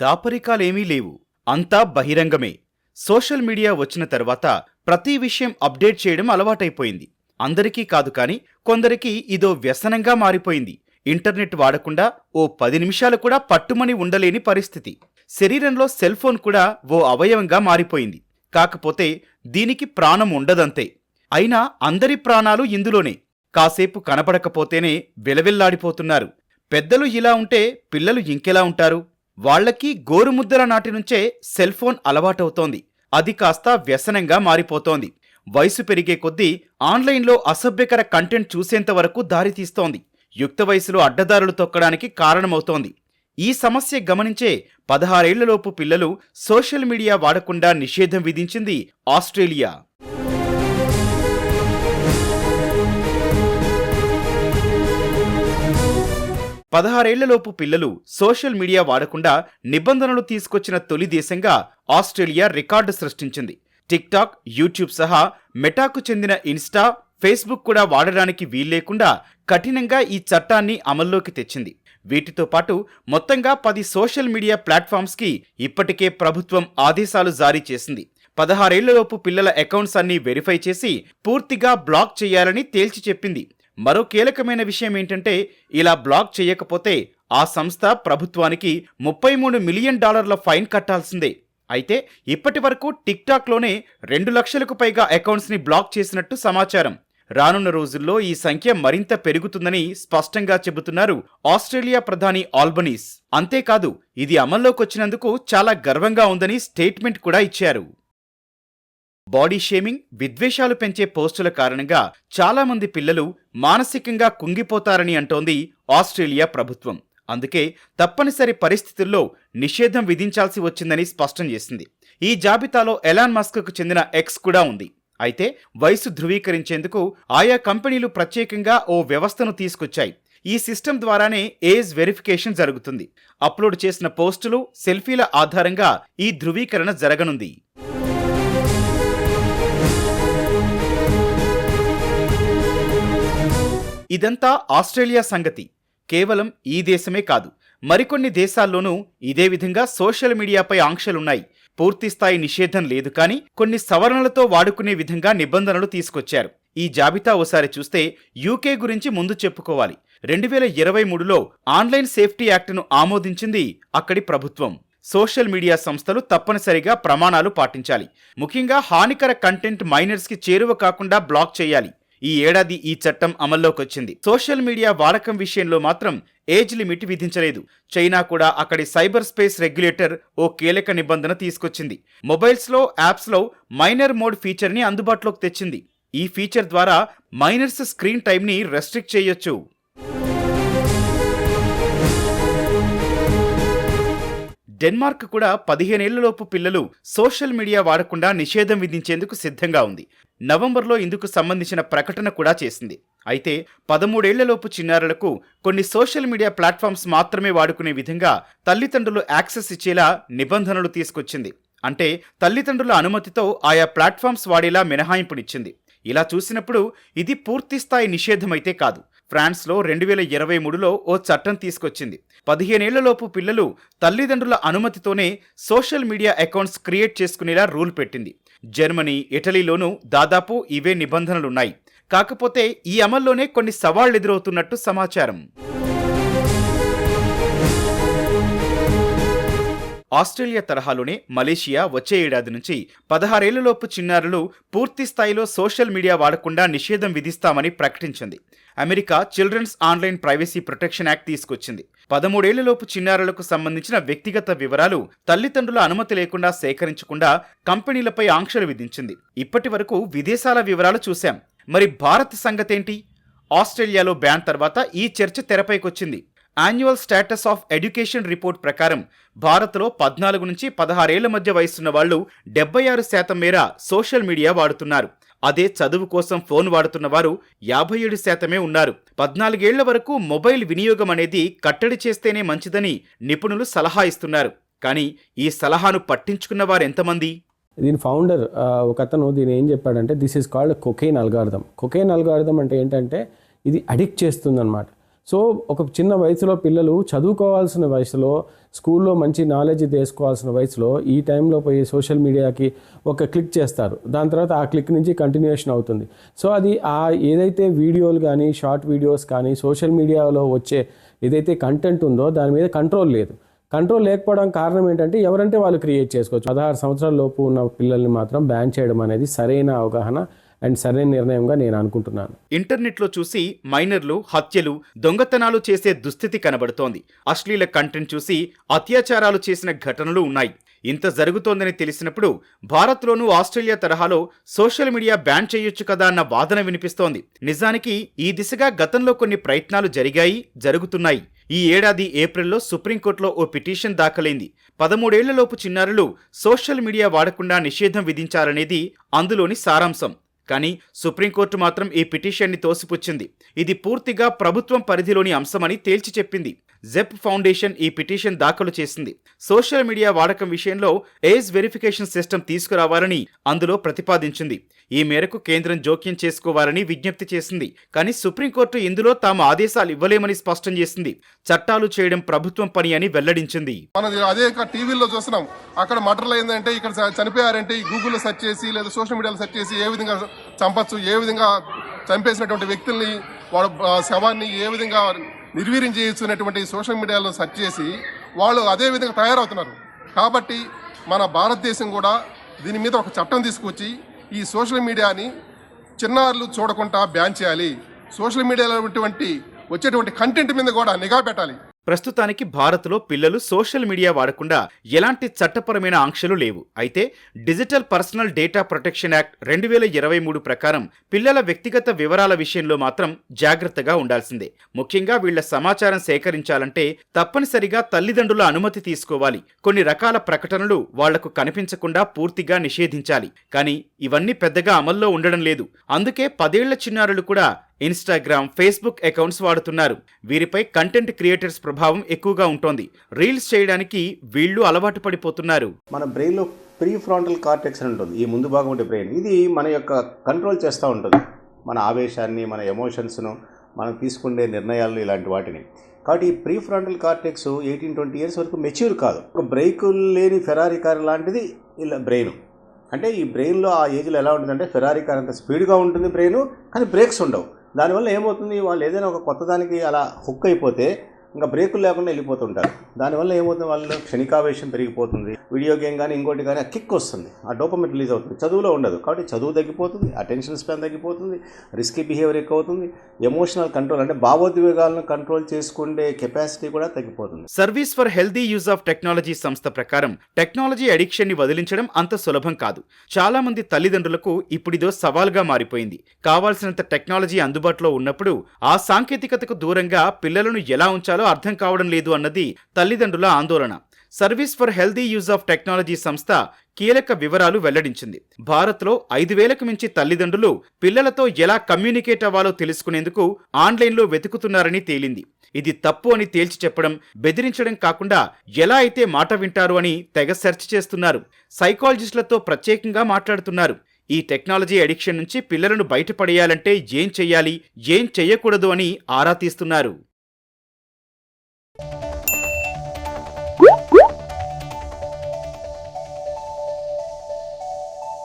దాపరికాలేమీ లేవు. అంతా బహిరంగమే. Social media వచ్చిన తర్వాత ప్రతి విషయం అప్డేట్ చేయడం అలవాటైపోయింది. అందరికీ కాదు కానీ కొందరికి ఇదో వ్యసనంగా మారిపోయింది. ఇంటర్నెట్ వాడకుండా ఓ పది నిమిషాలు కూడా పట్టుమని ఉండలేని పరిస్థితి. శరీరంలో సెల్ ఫోన్ కూడా ఓ అవయవంగా మారిపోయింది. కాకపోతే దీనికి ప్రాణం ఉండదంతే. అయినా అందరి ప్రాణాలు ఇందులోనే. కాసేపు కనపడకపోతేనే విలవిల్లాడిపోతున్నారు. పెద్దలు ఇలా ఉంటే పిల్లలు ఇంకెలా ఉంటారు? వాళ్ళకి గోరుముద్దల నాటి నుంచే సెల్ ఫోన్ అలవాటవుతోంది. అది కాస్త వ్యసనంగా మారిపోతోంది. వయసు పెరిగే కొద్దీ ఆన్లైన్లో అసభ్యకర కంటెంట్ చూసేంత వరకు దారితీస్తోంది యుక్త వయసులో అడ్డదారులు తొక్కడానికి కారణమవుతోంది. ఈ సమస్య గమనించే పదహారేళ్ళలోపు పిల్లలు సోషల్ మీడియా వాడకుండా నిషేధం విధించింది ఆస్ట్రేలియా. పదహారేళ్ళలోపు పిల్లలు సోషల్ మీడియా వాడకుండా నిబంధనలు తీసుకొచ్చిన తొలి దేశంగా ఆస్ట్రేలియా రికార్డు సృష్టించింది. టిక్టాక్ యూట్యూబ్ సహా మెటాకు చెందిన ఇన్స్టా ఫేస్బుక్ కూడా వాడడానికి వీల్లేకుండా కఠినంగా ఈ చట్టాన్ని అమల్లోకి తెచ్చింది. వీటితో పాటు మొత్తంగా పది సోషల్ మీడియా ప్లాట్ఫామ్స్కి ఇప్పటికే ప్రభుత్వం ఆదేశాలు జారీ చేసింది. పదహారేళ్ళలోపు పిల్లల అకౌంట్స్ అన్ని వెరిఫై చేసి పూర్తిగా బ్లాక్ చేయాలని తేల్చి చెప్పింది. మరో కీలకమైన విషయం ఏంటంటే ఇలా బ్లాక్ చేయకపోతే ఆ సంస్థ ప్రభుత్వానికి ముప్పై మూడు మిలియన్ డాలర్ల ఫైన్ కట్టాల్సిందే. అయితే ఇప్పటి వరకు టిక్టాక్లోనే రెండు లక్షలకు పైగా అకౌంట్స్ని బ్లాక్ చేసినట్టు సమాచారం. రానున్న రోజుల్లో ఈ సంఖ్య మరింత పెరుగుతుందని స్పష్టంగా చెబుతున్నారు ఆస్ట్రేలియా ప్రధాని ఆల్బనీస్. అంతేకాదు ఇది అమల్లోకొచ్చినందుకు చాలా గర్వంగా ఉందని స్టేట్మెంట్ కూడా ఇచ్చారు. బాడీ షేమింగ్ విద్వేషాలు పెంచే పోస్టుల కారణంగా చాలామంది పిల్లలు మానసికంగా కుంగిపోతారని అంటోంది ఆస్ట్రేలియా ప్రభుత్వం. అందుకే తప్పనిసరి పరిస్థితుల్లో నిషేధం విధించాల్సి వచ్చిందని స్పష్టం చేసింది. ఈ జాబితాలో ఎలాన్ మస్క్కు చెందిన ఎక్స్ కూడా ఉంది. అయితే వయసు ధృవీకరించేందుకు ఆయా కంపెనీలు ప్రత్యేకంగా ఓ వ్యవస్థను తీసుకొచ్చాయి. ఈ సిస్టమ్ ద్వారానే ఏజ్ వెరిఫికేషన్ జరుగుతుంది. అప్లోడ్ చేసిన పోస్టులు సెల్ఫీల ఆధారంగా ఈ ధృవీకరణ జరగనుంది. ఇదంతా ఆస్ట్రేలియా సంగతి. కేవలం ఈ దేశమే కాదు మరికొన్ని దేశాల్లోనూ ఇదే విధంగా సోషల్ మీడియాపై ఆంక్షలున్నాయి. పూర్తిస్థాయి నిషేధం లేదు కానీ కొన్ని సవరణలతో వాడుకునే విధంగా నిబంధనలు తీసుకొచ్చారు. ఈ జాబితా ఓసారి చూస్తే యూకే గురించి ముందు చెప్పుకోవాలి. రెండు వేల ఇరవై మూడులో ఆన్లైన్ సేఫ్టీ యాక్ట్ను ఆమోదించింది అక్కడి ప్రభుత్వం. సోషల్ మీడియా సంస్థలు తప్పనిసరిగా ప్రమాణాలు పాటించాలి. ముఖ్యంగా హానికర కంటెంట్ మైనర్స్కి చేరువ కాకుండా బ్లాక్ చేయాలి. ఈ ఏడాది ఈ చట్టం అమల్లోకి వచ్చింది సోషల్ మీడియా వాడకం విషయంలో మాత్రం ఏజ్ లిమిట్ విధించలేదు. చైనా కూడా అక్కడి సైబర్ స్పేస్ రెగ్యులేటర్ ఓ కీలక నిబంధన తీసుకొచ్చింది. మొబైల్స్లో యాప్స్లో మైనర్ మోడ్ ఫీచర్ని అందుబాటులోకి తెచ్చింది. ఈ ఫీచర్ ద్వారా మైనర్స్ స్క్రీన్ టైంని రెస్ట్రిక్ట్ చేయొచ్చు. డెన్మార్క్ కూడా పదిహేనేళ్ళలోపు పిల్లలు సోషల్ మీడియా వాడకుండా నిషేధం విధించేందుకు సిద్ధంగా ఉంది. నవంబర్లో ఇందుకు సంబంధించిన ప్రకటన కూడా చేసింది. అయితే పదమూడేళ్ళలోపు చిన్నారులకు కొన్ని సోషల్ మీడియా ప్లాట్ఫామ్స్ మాత్రమే వాడుకునే విధంగా తల్లిదండ్రులు యాక్సెస్ ఇచ్చేలా నిబంధనలు తీసుకొచ్చింది. అంటే తల్లిదండ్రుల అనుమతితో ఆయా ప్లాట్ఫామ్స్ వాడేలా మినహాయింపునిచ్చింది. ఇలా చూసినప్పుడు ఇది పూర్తిస్థాయి నిషేధమైతే కాదు. ఫ్రాన్స్లో రెండు వేల ఇరవై మూడులో ఓ చట్టం తీసుకొచ్చింది. పదిహేనేళ్ళలోపు పిల్లలు తల్లిదండ్రుల అనుమతితోనే సోషల్ మీడియా అకౌంట్స్ క్రియేట్ చేసుకునేలా రూల్ పెట్టింది. జర్మనీ ఇటలీలోనూ దాదాపు ఇవే నిబంధనలున్నాయి. కాకపోతే ఈ అమల్లోనే కొన్ని సవాళ్ళు ఎదురవుతున్నట్టు సమాచారం. ఆస్ట్రేలియా తరహాలోనే మలేషియా వచ్చే ఏడాది నుంచి పదహారేళ్ళలోపు చిన్నారులు పూర్తి స్థాయిలో సోషల్ మీడియా వాడకుండా నిషేధం విధిస్తామని ప్రకటించింది. America children's online privacy protection act తీసుకొచ్చింది. పదమూడేళ్ళలోపు చిన్నారులకు సంబంధించిన వ్యక్తిగత వివరాలు తల్లిదండ్రుల అనుమతి లేకుండా సేకరించకుండా కంపెనీలపై ఆంక్షలు విధించింది. ఇప్పటి వరకు విదేశాల వివరాలు చూశాం. మరి భారత్ సంగతేంటి? ఆస్ట్రేలియాలో బ్యాన్ తర్వాత ఈ చర్చ తెరపైకొచ్చింది. Annual status of education report ప్రకారం భారత్లో పద్నాలుగు నుంచి పదహారేళ్ళ మధ్య వయసున్న వాళ్ళు డెబ్బై ఆరు శాతం మేర సోషల్ మీడియా వాడుతున్నారు. అదే చదువు కోసం ఫోన్ వాడుతున్న వారు యాభై ఏడు శాతమే ఉన్నారు. పద్నాలుగేళ్ళ వరకు మొబైల్ వినియోగం అనేది కట్టడి చేస్తేనే మంచిదని నిపుణులు సలహా ఇస్తున్నారు. కానీ ఈ సలహాను పట్టించుకున్న వారు ఎంతమంది? దీని ఫౌండర్ ఒక అతను దీని ఏం చెప్పాడంటే this is called cocaine algorithm cocaine algorithm అంటే ఏంటంటే ఇది అడిక్ట్ చేస్తుంది అనమాట సో ఒక చిన్న వయసులో పిల్లలు చదువుకోవాల్సిన వయసులో స్కూల్లో మంచి నాలెడ్జ్ తీసుకోవాల్సిన వయసులో ఈ టైంలో పోయి సోషల్ మీడియాకి ఒక క్లిక్ చేస్తారు. దాని తర్వాత ఆ క్లిక్ నుంచి కంటిన్యూషన్ అవుతుంది. సో అది ఆ ఏదైతే వీడియోలు కానీ షార్ట్ వీడియోస్ కానీ సోషల్ మీడియాలో వచ్చే ఏదైతే కంటెంట్ ఉందో దాని మీద కంట్రోల్ లేదు. కంట్రోల్ లేకపోవడం కారణం ఏంటంటే ఎవరంటే వాళ్ళు క్రియేట్ చేసుకోవచ్చు. పదహారు సంవత్సరాల లోపు ఉన్న పిల్లల్ని మాత్రం బ్యాన్ చేయడం అనేది సరైన అవగాహన అండ్ సరైన నిర్ణయంగా నేను అనుకుంటున్నాను. ఇంటర్నెట్లో చూసి మైనర్లు హత్యలు దొంగతనాలు చేసే దుస్థితి కనబడుతోంది. అశ్లీల కంటెంట్ చూసి అత్యాచారాలు చేసిన ఘటనలు ఉన్నాయి. ఇంత జరుగుతోందని తెలిసినప్పుడు భారత్లోనూ ఆస్ట్రేలియా తరహాలో సోషల్ మీడియా బ్యాన్ చేయొచ్చు కదా అన్న వాదన వినిపిస్తోంది. నిజానికి ఈ దిశగా గతంలో కొన్ని ప్రయత్నాలు జరిగాయి జరుగుతున్నాయి. ఈ ఏడాది ఏప్రిల్లో సుప్రీంకోర్టులో ఓ పిటిషన్ దాఖలైంది. పదమూడేళ్ళలోపు చిన్నారులు సోషల్ మీడియా వాడకుండా నిషేధం విధించాలనేది అందులోని సారాంశం. కానీ సుప్రీంకోర్టు మాత్రం ఈ పిటిషన్ని తోసిపుచ్చింది. ఇది పూర్తిగా ప్రభుత్వం పరిధిలోని అంశమని తేల్చి చెప్పింది. జెప్ ఫౌండేషన్ ఈ పిటిషన్ దాఖలు చేసింది. సోషల్ మీడియా వాడకం విషయంలో ఏజ్ వెరిఫికేషన్ సిస్టమ్ తీసుకురావాలని అందులో ప్రతిపాదించింది. ఈ మేరకు కేంద్రం జోక్యం చేసుకోవాలని విజ్ఞప్తి చేసింది. కానీ సుప్రీంకోర్టు ఇందులో తాము ఆదేశాలు ఇవ్వలేమని స్పష్టం చేసింది. చట్టాలు చేయడం ప్రభుత్వం పని అని వెల్లడించింది. మనం అదే టీవీలో చూస్తున్నాం. అక్కడ మటర్లు అయిందంటే ఇక్కడ చనిపోయారంటే ఈ గూగుల్లో సెర్చ్ చేసి లేదా సోషల్ మీడియాలో సెర్చ్ చేసి ఏ విధంగా చంపచ్చు ఏ విధంగా చంపేసినటువంటి వ్యక్తుల్ని వాడు శవాన్ని ఏ విధంగా నిర్వీర్యం చేయొచ్చు అనేటువంటి సోషల్ మీడియాలో సెర్చ్ చేసి వాళ్ళు అదే విధంగా తయారవుతున్నారు. కాబట్టి మన భారతదేశం కూడా దీని మీద ఒక చట్టం తీసుకొచ్చి ఈ సోషల్ మీడియాని చిన్నారులు చూడకుండా బ్యాన్ చేయాలి. సోషల్ మీడియాలో ఉన్నటువంటి వచ్చేటువంటి కంటెంట్ మీద కూడా నిఘా పెట్టాలి. ప్రస్తుతానికి భారత్లో పిల్లలు సోషల్ మీడియా వాడకుండా ఎలాంటి చట్టపరమైన ఆంక్షలు లేవు. అయితే digital personal data protection act రెండు వేల ఇరవై మూడు ప్రకారం పిల్లల వ్యక్తిగత వివరాల విషయంలో మాత్రం జాగ్రత్తగా ఉండాల్సిందే. ముఖ్యంగా వీళ్ళ సమాచారం సేకరించాలంటే తప్పనిసరిగా తల్లిదండ్రుల అనుమతి తీసుకోవాలి. కొన్ని రకాల ప్రకటనలు వాళ్ళకు కనిపించకుండా పూర్తిగా నిషేధించాలి. కానీ ఇవన్నీ పెద్దగా అమల్లో ఉండడం లేదు. అందుకే పదేళ్ళ చిన్నారులు కూడా ఇన్స్టాగ్రామ్ ఫేస్బుక్ అకౌంట్స్ వాడుతున్నారు. వీరిపై కంటెంట్ క్రియేటర్స్ ప్రభావం ఎక్కువగా ఉంటోంది. రీల్స్ చేయడానికి వీళ్ళు అలవాటు పడిపోతున్నారు. మన బ్రెయిన్లో ప్రీ ఫ్రాంటల్ కార్టెక్స్ అని ఉంటుంది. ఈ ముందు భాగం ఉండే బ్రెయిన్. ఇది మన యొక్క కంట్రోల్ చేస్తూ ఉంటుంది. మన ఆవేశాన్ని మన ఎమోషన్స్ను మనం తీసుకునే నిర్ణయాలు ఇలాంటి వాటిని. కాబట్టి ఈ pre frontal cortex eighteen twenty years వరకు మెచ్యూర్ కాదు. ఒక బ్రేక్ లేని ఫెరారీ కార్ లాంటిది ఇలా బ్రెయిన్. అంటే ఈ బ్రెయిన్లో ఆ ఏజ్లో ఎలా ఉంటుందంటే ఫెరారీ కార్ అంత స్పీడ్గా ఉంటుంది బ్రెయిన్ కానీ బ్రేక్స్ ఉండవు. దానివల్ల ఏమవుతుంది? వాళ్ళు ఏదైనా ఒక కొత్త దానికి అలా హుక్ అయిపోతే ఇంకా బ్రేకులు లేకుండా వెళ్ళిపోతుంటారు. దానివల్ల ఏమవుతుంది? వాళ్ళు క్షణికావేశం పెరిగిపోతుంది. వీడియో గేమ్ కానీ ఇంకోటి కానీ ఆ కిక్ వస్తుంది. ఆ డోపమెంట్ రిలీజ్ అవుతుంది. చదువులో ఉండదు. కాబట్టి చదువు తగ్గిపోతుంది అటెన్షన్ స్పాన్ తగ్గిపోతుంది రిస్కీ బిహేవియర్ ఎక్కువ అవుతుంది ఎమోషనల్ కంట్రోల్ అంటే భావోద్వేగాలను కంట్రోల్ చేసుకునే కెపాసిటీ కూడా తగ్గిపోతుంది. Service for healthy use of technology సంస్థ ప్రకారం టెక్నాలజీ అడిక్షన్ని వదిలించడం అంత సులభం కాదు. చాలా మంది తల్లిదండ్రులకు ఇప్పుడిదో సవాల్గా మారిపోయింది. కావాల్సినంత టెక్నాలజీ అందుబాటులో ఉన్నప్పుడు ఆ సాంకేతికతకు దూరంగా పిల్లలను ఎలా ఉంచాలో అర్థం కావడం లేదు అన్నది తల్లిదండ్రుల ఆందోళన. Service for healthy use of technology సంస్థ కీలక వివరాలు వెల్లడించింది. భారత్లో ఐదు వేలకు మించి తల్లిదండ్రులు పిల్లలతో ఎలా కమ్యూనికేట్ అవ్వాలో తెలుసుకునేందుకు ఆన్లైన్లో వెతుకుతున్నారని తేలింది. ఇది తప్పు అని తేల్చి చెప్పడం బెదిరించడం కాకుండా ఎలా అయితే మాట వింటారు అని తెగ సెర్చ్ చేస్తున్నారు. సైకాలజిస్టులతో ప్రత్యేకంగా మాట్లాడుతున్నారు. ఈ టెక్నాలజీ అడిక్షన్ నుంచి పిల్లలను బయటపడేయాలంటే ఏం చెయ్యాలి ఏం చెయ్యకూడదు అని ఆరా తీస్తున్నారు.